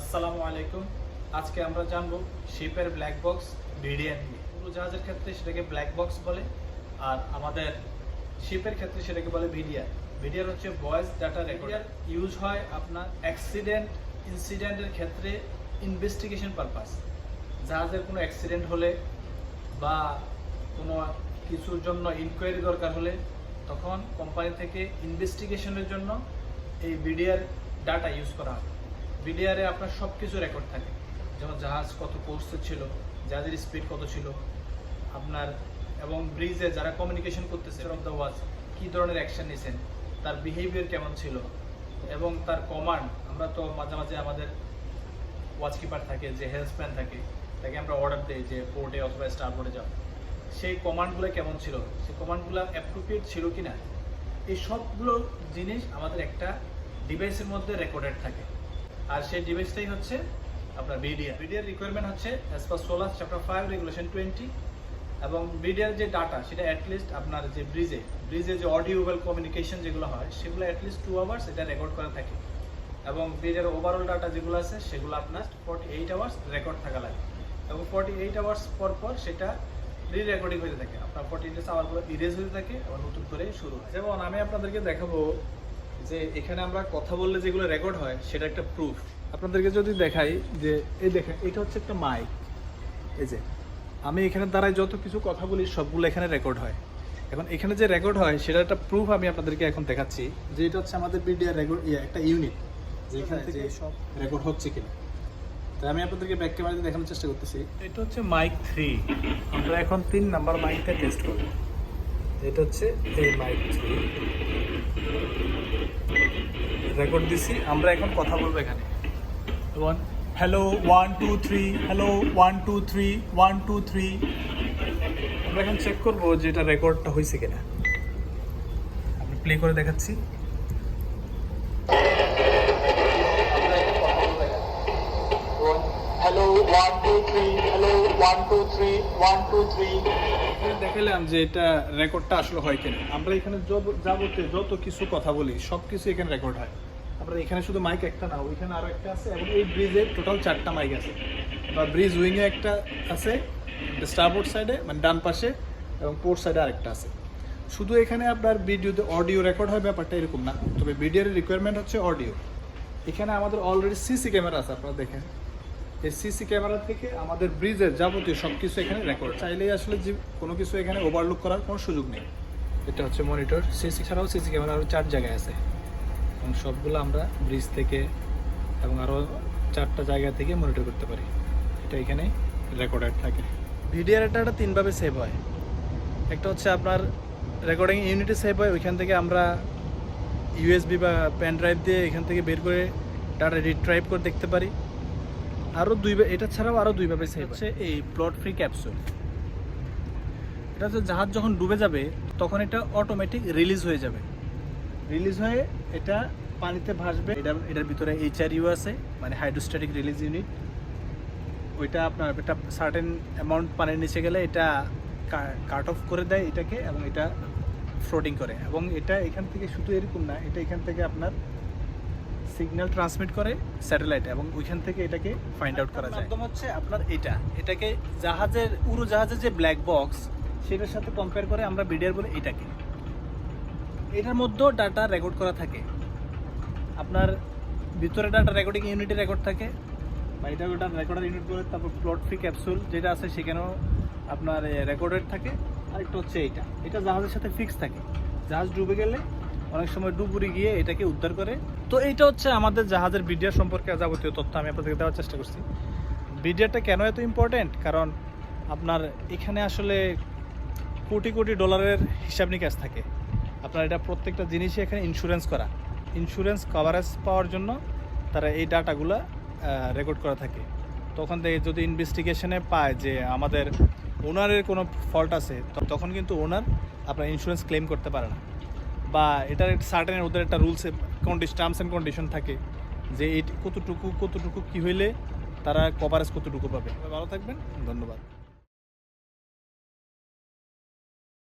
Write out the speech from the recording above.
আসসালামু আলাইকুম। আজকে আমরা জানব শিপের ব্ল্যাক বক্স ভিডিয়ান নিয়ে। উড়োজাহাজের ক্ষেত্রে সেটাকে ব্ল্যাক বক্স বলে আর আমাদের শিপের ক্ষেত্রে সেটাকে বলে ভিডিয়ার ভিডিয়ার হচ্ছে ভয়েস ডাটা রেকর্ডার ইউজ হয় আপনার অ্যাক্সিডেন্ট ইনসিডেন্টের ক্ষেত্রে ইনভেস্টিগেশন পারপাস জাহাজের কোনো অ্যাক্সিডেন্ট হলে বা কোনো কিছুর জন্য ইনকোয়ারি দরকার হলে তখন কোম্পানি থেকে ইনভেস্টিগেশনের জন্য এই বিডিআর ডাটা ইউজ করা হয়। বিডিআরে আপনার সব কিছু রেকর্ড থাকে। যেমন জাহাজ কত কোর্সে ছিল, জাহাজের স্পিড কত ছিল, আপনার এবং ব্রিজে যারা কমিউনিকেশন করতেছে অফ দ্য ওয়াচ কী ধরনের অ্যাকশন নিয়েছেন তার বিহেভিয়ার কেমন ছিল, এবং তার কমান্ড আমরা তো মাঝে মাঝে আমাদের ওয়াচ কিপার থাকে, যে হেল্পম্যান থাকে, তাকে আমরা অর্ডার দিই যে পোর্টে অথবা স্টার বোর্ডে যাও। সেই কমান্ডগুলো কেমন ছিল, সেই কমান্ডগুলো অ্যাপ্রোপ্রিয়েট ছিল কি না এই সবগুলো জিনিস আমাদের একটা ডিভাইসের মধ্যে রেকর্ডেড থাকে। আর সেই ডিভাইসটাই হচ্ছে আপনার বিডিআর বিডিআর রিকোয়ারমেন্ট হচ্ছে as per solar chapter five regulation twenty এবং বিডিআর যে ডাটা সেটা অ্যাটলিস্ট আপনার যে ব্রিজে ব্রিজে যে অডিওভেল কমিউনিকেশন যেগুলো হয়, সেগুলো অ্যাটলিস্ট টু আওয়ার্স এটা রেকর্ড করা থাকে। এবং ব্রিজের ওভারঅল ডাটা যেগুলো আছে, সেগুলো আপনার ফর্টি এইট আওয়ার্স রেকর্ড থাকা লাগে। এবং ফর্টি এইট আওয়ার্স পর পর সেটা রি রেকর্ডিং হতে থাকে। আপনার ফর্টি এইট আওয়ারগুলো ইরেজ হতে থাকে আবার নতুন করে শুরু হয়। যেমন আমি আপনাদেরকে দেখাবো যে এখানে আমরা কথা বললে যেগুলো রেকর্ড হয় সেটা একটা প্রুফ আপনাদেরকে যদি দেখাই যে এই দেখেন এটা হচ্ছে একটা মাইক এই যে আমি এখানে দ্বারাই যত কিছু কথা বলি সবগুলো এখানে রেকর্ড হয়। এখন এখানে যে রেকর্ড হয় সেটা একটা প্রুফ আমি আপনাদেরকে এখন দেখাচ্ছি যে এটা হচ্ছে আমাদের বিডিআর রেকর্ড একটা ইউনিট যে এখান থেকে সব রেকর্ড হচ্ছে কিনা। তাই আমি আপনাদেরকে ব্যাক ক্যামেরাতে দেখানোর চেষ্টা করতেছি। এটা হচ্ছে মাইক থ্রি আমরা এখন তিন নাম্বার মাইকটা টেস্ট করব। এটা হচ্ছে এই মাইক থ্রি রেকর্ড দিছি। আমরা এখন কথা বলব এখানে। One hello one two three hello one two three one two three আমরা এখন চেক করব যে এটা রেকর্ডটা হয়েছে কিনা। আমি প্লে করে দেখাচ্ছি। দেখালাম যে এটা রেকর্ডটা আসলে হয় কিনা। আমরা এখানে যাব- যাবতীয় যত কিছু কথা বলি সব কিছু এখানে রেকর্ড হয়। আমরা এখানে শুধু মাইক একটা না, ওইখানে আরও একটা আছে, এবং এই ব্রিজে টোটাল চারটা মাইক আছে। বা ব্রিজ উইংয়ে একটা আছে স্টারবোর্ড সাইডে মানে ডান পাশে, এবং পোর্ট সাইডে আরেকটা আছে। শুধু এখানে আপনার ভিডিওতে অডিও রেকর্ড হয়, ব্যাপারটা এরকম না। তবে ভিডিওর রিকোয়ারমেন্ট হচ্ছে অডিও এখানে আমাদের অলরেডি সিসি ক্যামেরা আছে, আপনারা দেখেন। এই সিসি ক্যামেরা থেকে আমাদের ব্রিজের যাবতীয় সব কিছু এখানে রেকর্ড চাইলেই আসলে যে কোনো কিছু এখানে ওভারলুক করার কোনো সুযোগ নেই। এটা হচ্ছে মনিটর সিসি ছাড়াও সিসি ক্যামেরা আরও চার জায়গায় আছে। এবং সবগুলো আমরা ব্রিজ থেকে এবং আরও চারটা জায়গা থেকে মনিটর করতে পারি। এটা এখানে রেকর্ডার থাকে। ভিডিওর ডাটা তিনভাবে সেভ হয়। একটা হচ্ছে আপনার রেকর্ডিং ইউনিটে সেভ হয় ওইখান থেকে আমরা ইউএসবি বা পেন ড্রাইভ দিয়ে এখান থেকে বের করে ডাটা রিট্রাইভ করে দেখতে পারি। আরও দুই এটা ছাড়াও আরও দুইভাবে সেভ হচ্ছে এই প্লট ফ্রি ক্যাপসুল এটা হচ্ছে জাহাজ যখন ডুবে যাবে তখন এটা অটোমেটিক রিলিজ হয়ে যাবে। রিলিজ হয়ে এটা পানিতে ভাসবে। এটা এটার ভিতরে এইচআরইউ আছে মানে হাইড্রোস্ট্যাটিক রিলিজ ইউনিট ওইটা আপনার একটা সার্টেন অ্যামাউন্ট পানির নিচে গেলে এটা কাট অফ করে দেয় এটাকে এবং এটা ফ্লোটিং করে। এবং এটা এখান থেকে শুধু এরকম না এটা এখান থেকে আপনার সিগন্যাল ট্রান্সমিট করে স্যাটেলাইট এবং ওইখান থেকে এটাকে ফাইন্ড আউট করা যায়। একদম হচ্ছে আপনার এটা। এটাকে জাহাজের উড়োজাহাজের যে ব্ল্যাক বক্স সেটার সাথে কম্পেয়ার করে আমরা বিডিআর বলে এটাকে। এটার মধ্যেও ডাটা রেকর্ড করা থাকে। আপনার ভিতরে ডাটা রেকর্ডিং ইউনিটে রেকর্ড থাকে। বা এটা ওটা রেকর্ডার ইউনিট বলে, তারপর প্লট ফ্রি ক্যাপসুল যেটা আছে সেখানেও আপনার রেকর্ডেড থাকে। আর একটা হচ্ছে এইটা এটা জাহাজের সাথে ফিক্স থাকে। জাহাজ ডুবে গেলে অনেক সময় ডুবুরি গিয়ে এটাকে উদ্ধার করে। তো এইটা হচ্ছে আমাদের জাহাজের বিডিআর সম্পর্কে যাবতীয় তথ্য, আমি আপনাদেরকে দেওয়ার চেষ্টা করছি। বিডিআরটা কেন এত ইম্পর্টেন্ট কারণ আপনার এখানে আসলে কোটি কোটি ডলারের হিসাব নিকাশ থাকে। আপনার এটা প্রত্যেকটা জিনিসই এখানে ইন্স্যুরেন্স করা। ইন্স্যুরেন্স কভারেজ পাওয়ার জন্য তারা এই ডাটাগুলো রেকর্ড করা থাকে। তখন যদি ইনভেস্টিগেশনে পায় যে আমাদের ওনারের কোনো ফল্ট আছে তখন কিন্তু ওনার আপনার ইন্স্যুরেন্স ক্লেম করতে পারে না। বা এটার একটা সার্টেন ওদের একটা rules condition terms and condition থাকে যে এই কতটুকু কতটুকু কী হইলে তারা কভারেজ কতটুকু পাবে। ভালো থাকবেন, ধন্যবাদ।